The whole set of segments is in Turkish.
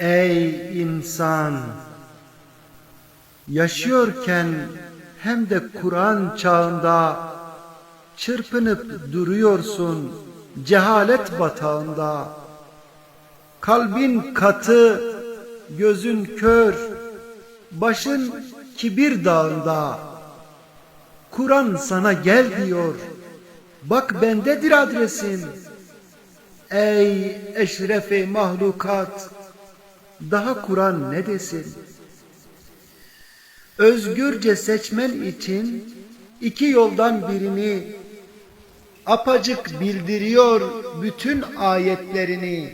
Ey insan! Yaşıyorken hem de Kur'an çağında çırpınıp duruyorsun cehalet batağında. Kalbin katı, gözün kör, başın kibir dağında. Kur'an sana gel diyor. Bak bendedir adresin. Ey eşrefi mahlukat! Daha Kur'an ne desin? Özgürce seçmen için iki yoldan birini apacık bildiriyor bütün ayetlerini.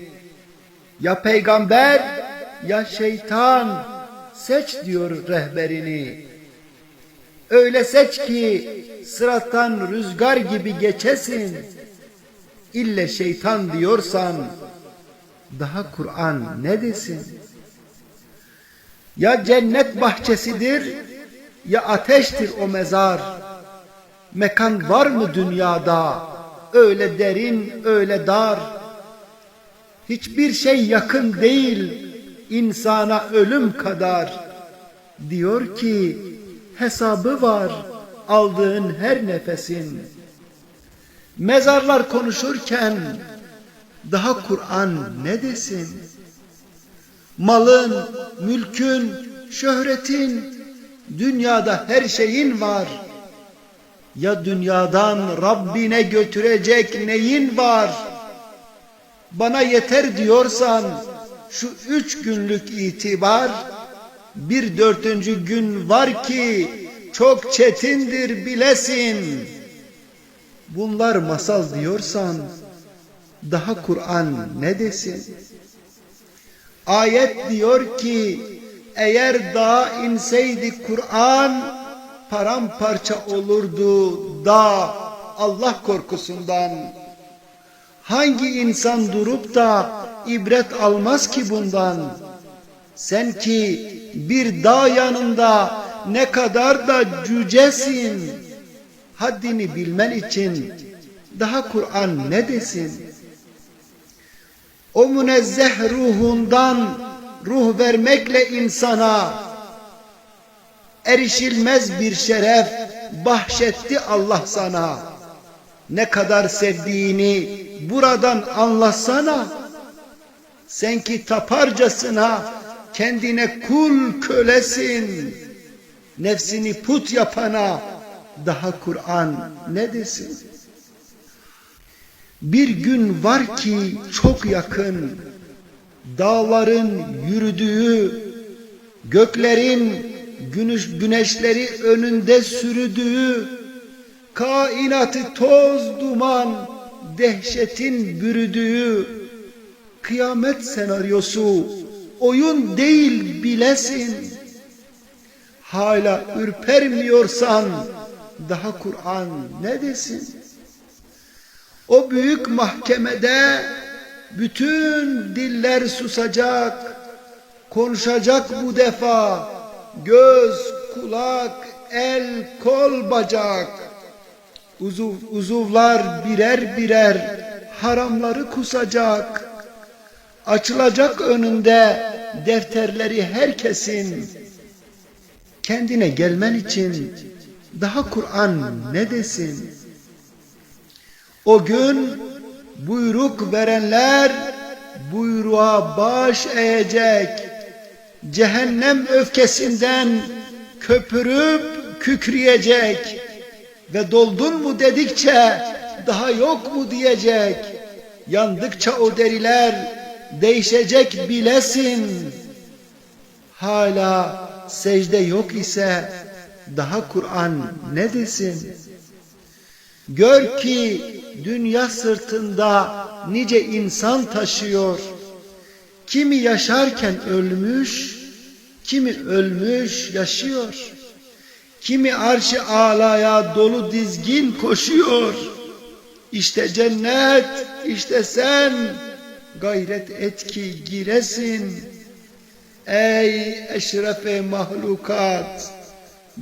Ya peygamber ya şeytan seç diyor rehberini. Öyle seç ki sırattan rüzgar gibi geçesin. İlle şeytan diyorsan daha Kur'an ne desin? Ya cennet bahçesidir ya ateştir o mezar. Mekan var mı dünyada öyle derin öyle dar. Hiçbir şey yakın değil insana ölüm kadar. Diyor ki hesabı var aldığın her nefesin. Mezarlar konuşurken daha Kur'an ne desin? Malın, mülkün, şöhretin, dünyada her şeyin var. Ya dünyadan Rabbine götürecek neyin var? Bana yeter diyorsan şu üç günlük itibar, bir dörtüncü gün var ki çok çetindir bilesin. Bunlar masal diyorsan daha Kur'an ne desin? Ayet diyor ki eğer dağa inseydi Kur'an paramparça olurdu dağ Allah korkusundan. Hangi insan durup da ibret almaz ki bundan? Sen ki bir dağ yanında ne kadar da cücesin. Haddini bilmen için daha Kur'an ne desin? O münezzeh ruhundan ruh vermekle insana erişilmez bir şeref bahşetti Allah sana. Ne kadar sevdiğini buradan anlasana. Sen ki taparcasına kendine kul kölesin. Nefsini put yapana daha Kur'an ne desin? Bir gün var ki çok yakın, dağların yürüdüğü, göklerin güneş, güneşleri önünde sürüdüğü, kainatı toz duman, dehşetin bürüdüğü, kıyamet senaryosu, oyun değil bilesin. Hala ürpermiyorsan, daha Kur'an ne desin? O büyük mahkemede bütün diller susacak, konuşacak bu defa göz, kulak, el, kol, bacak. Uzuv, uzuvlar birer birer haramları kusacak. Açılacak önünde defterleri herkesin. Kendine gelmen için daha Kur'an ne desin? O gün buyruk verenler buyruğa baş eğecek. Cehennem öfkesinden köpürüp kükreyecek. Ve doldun mu dedikçe daha yok mu diyecek. Yandıkça o deriler değişecek bilesin. Hala secde yok ise daha Kur'an ne desin? Gör ki dünya sırtında nice insan taşıyor. Kimi yaşarken ölmüş, kimi ölmüş yaşıyor. Kimi arşı alaya dolu dizgin koşuyor. İşte cennet, işte sen gayret et ki giresin. Ey eşrefe mahlukat,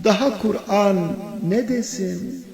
daha Kur'an ne desin?